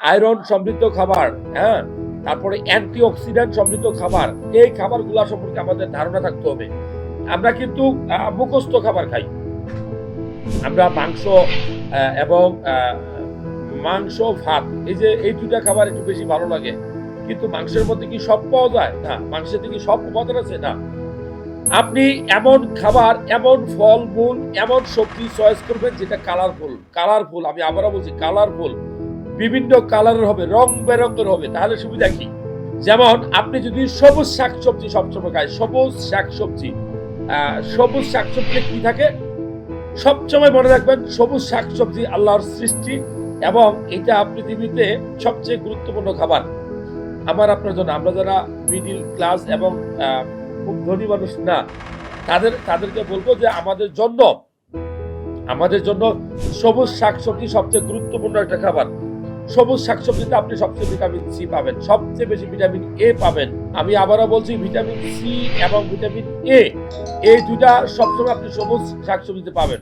Iron সমৃদ্ধ খাবার হ্যাঁ? তারপরে অ্যান্টি অক্সিডেন্ট সমৃদ্ধ খাবার, এই খাবারগুলা সম্পর্কে আমাদের ধারণা থাকতে হবে। আমরা কিন্তু মুখস্থ খাবার খাই। আমরা মাংস এবং মাংস, ভাত, এই যে, এই দুটা খাবার একটু বেশি ভালো লাগে। কিন্তু মাংসের মধ্যে কি সব পাওয়া যায়? না, মাংসের থেকে সব উপাদান আছে? না। আপনি এমন খাবার, এমন ফল, মূল, এমন সবজি, চয়েস করবেন যেটা কালারফুল কালারফুল আমি আবারও বলছি কালারফুল বিভিন্ন কালারের হবে, রং বেরঙের হবে, তাহলে সুবিধা কি? যেমন আপনি যদি সবুজ শাকসবজি সবসময় খায়, সবুজ শাকসবজি সবুজ শাকসবজি কি থাকে? সবসময় মনে রাখবেন সবুজ শাকসবজি আল্লাহর সৃষ্টি এবং এটা পৃথিবীতে সবচেয়ে গুরুত্বপূর্ণ খাবার। আমার আপনার জন্য, আমরা যারা মিডিল ক্লাস এবং খুব ধনী মানুষ না, তাদের, তাদেরকে বলব যে আমাদের জন্য আমাদের জন্য সবুজ শাকসবজি সবচেয়ে গুরুত্বপূর্ণ একটা খাবার। সবুজ শাকসবজিতে আপনি সবচেয়ে ভিটামিন সি পাবেন, সবচেয়ে বেশি ভিটামিন এ পাবেন। আমি আবারও বলছি ভিটামিন সি এবং ভিটামিন এ এই দুটা সবসময় আপনি সবুজ শাকসবজিতে পাবেন।